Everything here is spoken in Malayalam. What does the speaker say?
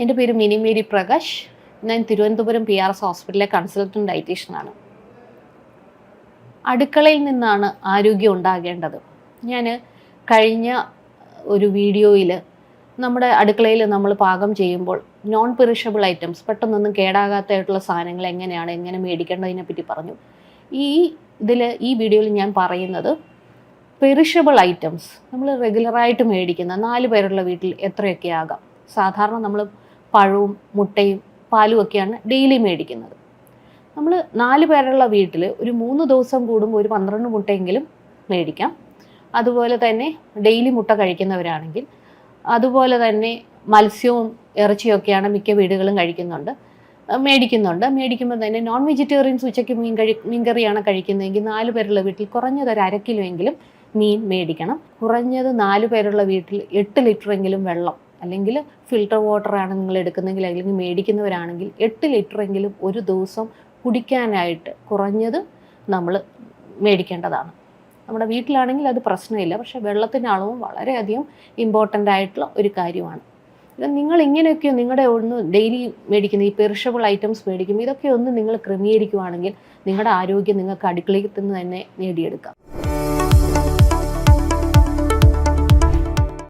എന്റെ പേര് മിനിമേരി പ്രകാശ്. ഞാൻ തിരുവനന്തപുരം പി ആർ എസ് ഹോസ്പിറ്റലിലെ കൺസൾട്ടന്റ് ഡയറ്റീഷ്യനാണ്. അടുക്കളയിൽ നിന്നാണ് ആരോഗ്യം ഉണ്ടാകേണ്ടത്. ഞാൻ കഴിഞ്ഞ ഒരു വീഡിയോയിൽ നമ്മുടെ അടുക്കളയിൽ നമ്മൾ പാകം ചെയ്യുമ്പോൾ നോൺ പെറിഷബിൾ ഐറ്റംസ് പെട്ടെന്നൊന്നും കേടാകാത്തതായിട്ടുള്ള സാധനങ്ങൾ എങ്ങനെയാണ് എങ്ങനെ മേടിക്കേണ്ടതിനെ പറ്റി പറഞ്ഞു. ഈ ഇതിൽ ഈ വീഡിയോയിൽ ഞാൻ പറയുന്നത് പെറിഷബിൾ ഐറ്റംസ് നമ്മൾ റെഗുലറായിട്ട് മേടിക്കുന്ന നാല് പേരുള്ള വീട്ടിൽ എത്രയൊക്കെ ആകാം? സാധാരണ നമ്മൾ പഴവും മുട്ടയും പാലും ഒക്കെയാണ് ഡെയിലി മേടിക്കുന്നത്. നമ്മൾ നാല് പേരുള്ള വീട്ടിൽ ഒരു മൂന്ന് ദിവസം കൂടുമ്പോൾ ഒരു പന്ത്രണ്ട് മുട്ടയെങ്കിലും മേടിക്കാം. അതുപോലെ തന്നെ ഡെയിലി മുട്ട കഴിക്കുന്നവരാണെങ്കിൽ അതുപോലെ തന്നെ മത്സ്യവും ഇറച്ചിയൊക്കെയാണ് മിക്ക വീടുകളും കഴിക്കുന്നുണ്ട്. മേടിക്കുന്നുണ്ട്. മേടിക്കുമ്പോൾ തന്നെ നോൺ വെജിറ്റേറിയൻസ് ഉച്ചയ്ക്ക് മീൻ കഴി മീൻകറിയാണ് കഴിക്കുന്നതെങ്കിൽ നാല് പേരുള്ള വീട്ടിൽ കുറഞ്ഞത് ഒരു അര കിലോ എങ്കിലും മീൻ മേടിക്കണം. കുറഞ്ഞത് നാല് പേരുള്ള വീട്ടിൽ എട്ട് ലിറ്ററെങ്കിലും വെള്ളം അല്ലെങ്കിൽ ഫിൽട്ടർ വാട്ടറാണ് നിങ്ങൾ എടുക്കുന്നതെങ്കിൽ അല്ലെങ്കിൽ മേടിക്കുന്നവരാണെങ്കിൽ എട്ട് ലിറ്ററെങ്കിലും ഒരു ദിവസം കുടിക്കാനായിട്ട് കുറഞ്ഞത് നമ്മൾ മേടിക്കേണ്ടതാണ്. നമ്മുടെ വീട്ടിലാണെങ്കിൽ അത് പ്രശ്നമില്ല. പക്ഷേ വെള്ളത്തിന്റെ അളവും വളരെയധികം ഇമ്പോർട്ടന്റ് ആയിട്ടുള്ള ഒരു കാര്യമാണ്. ഇത് നിങ്ങൾ ഇങ്ങനെയൊക്കെ നിങ്ങളുടെ ഒന്ന് ഡെയിലി മേടിക്കുന്ന ഈ പെറിഷബിൾ ഐറ്റംസ് മേടിക്കുമ്പോൾ ഇതൊക്കെ ഒന്ന് നിങ്ങൾ ക്രമീകരിക്കുവാണെങ്കിൽ നിങ്ങളുടെ ആരോഗ്യം നിങ്ങൾക്ക് അടുക്കളയിൽ നിന്ന് തന്നെ നേടിയെടുക്കാം.